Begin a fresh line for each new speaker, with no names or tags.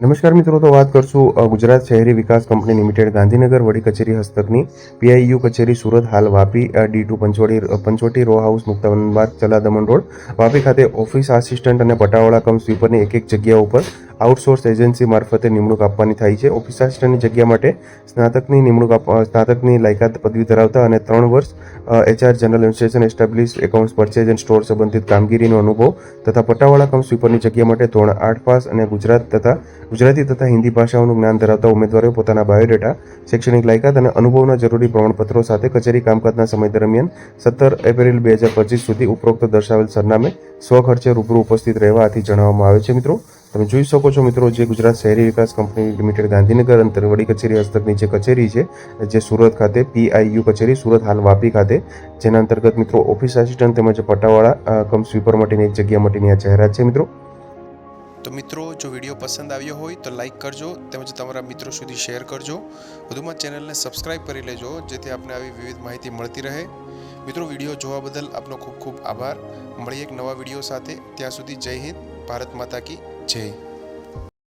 નમસ્કાર મિત્રો, તો વાત કરશું ગુજરાત શહેરી વિકાસ કંપની લિમિટેડ ગાંધીનગર વડી કચેરી હસ્તકની. પીઆઈયુ કચેરી સુરત હાલ Vapi D two Panchoti Panchoti row house Muktavan બાદ ચલા દમણ રોડ. વાપી ખાતે ઓફિસ આસિસ્ટન્ટ અને પટાવાળા કમ સ્વીપરની એક એક જગ્યા ઉપર આઉટસોર્સ એજન્સી મારફતે નિમણૂક આપવાની થાય છે. ઓફિસ આસિસ્ટન્ટની જગ્યા માટે સ્નાતકની નિમણૂક સ્નાતકની લાયકાત પદવી ધરાવતા અને ત્રણ વર્ષ HR general administration establish accounts purchase and store સંબંધિત કામગીરીનો અનુભવ તથા પટાવાળા કમ સ્વીપરની જગ્યા માટે ધોરણ આઠ પાસ અને ગુજરાત તથા, ગુજરાતી તથા હિન્દી ભાષાઓનું જ્ઞાન ધરાવતા ઉમેદવારોએ પોતાના બાયોડેટા, શૈક્ષણિક લાયકાત અને અનુભવના જરૂરી પ્રમાણપત્રો સાથે કચેરી કામકાજના સમય દરમિયાન સત્તર એપ્રિલ બે હજાર પચીસ સુધી ઉપરોક્ત દર્શાવેલ સરનામે સ્વખર્ચે રૂબરૂ ઉપસ્થિત રહેવા આથી જણાવવામાં આવે છે મિત્રો. તમે જોઈ શકો છો મિત્રો જે ગુજરાત શહેરી વિકાસ કંપની લિમિટેડ ગાંધીનગર અંતર વડી કચેરી હસ્તકની જે કચેરી છે, જે સુરત ખાતે પીઆઈયુ કચેરી, સુરત હાલ વાપી ખાતે. જેના અંતર્ગત મિત્રો ઓફિસ આસિસ્ટન્ટ તેમજ પટાવાળા કમ સ્વીપર માટેની એક જગ્યા માટેની આ જાહેરાત છે મિત્રો.
તો મિત્રો, જો વીડિયો પસંદ આવ્યો હોય તો લાઈક કરજો તેમજ તમારા મિત્રો સુધી શેર કરજો. વધુમાં ચેનલને સબસ્ક્રાઇબ કરી લેજો, જેથી આપને આવી વિવિધ માહિતી મળતી રહે. મિત્રો, વીડિયો જોવા બદલ આપનો ખૂબ ખૂબ આભાર. મળીએ એક નવા વીડિયો સાથે. ત્યાં સુધી જય હિન્દ, ભારત માતા કી. noche.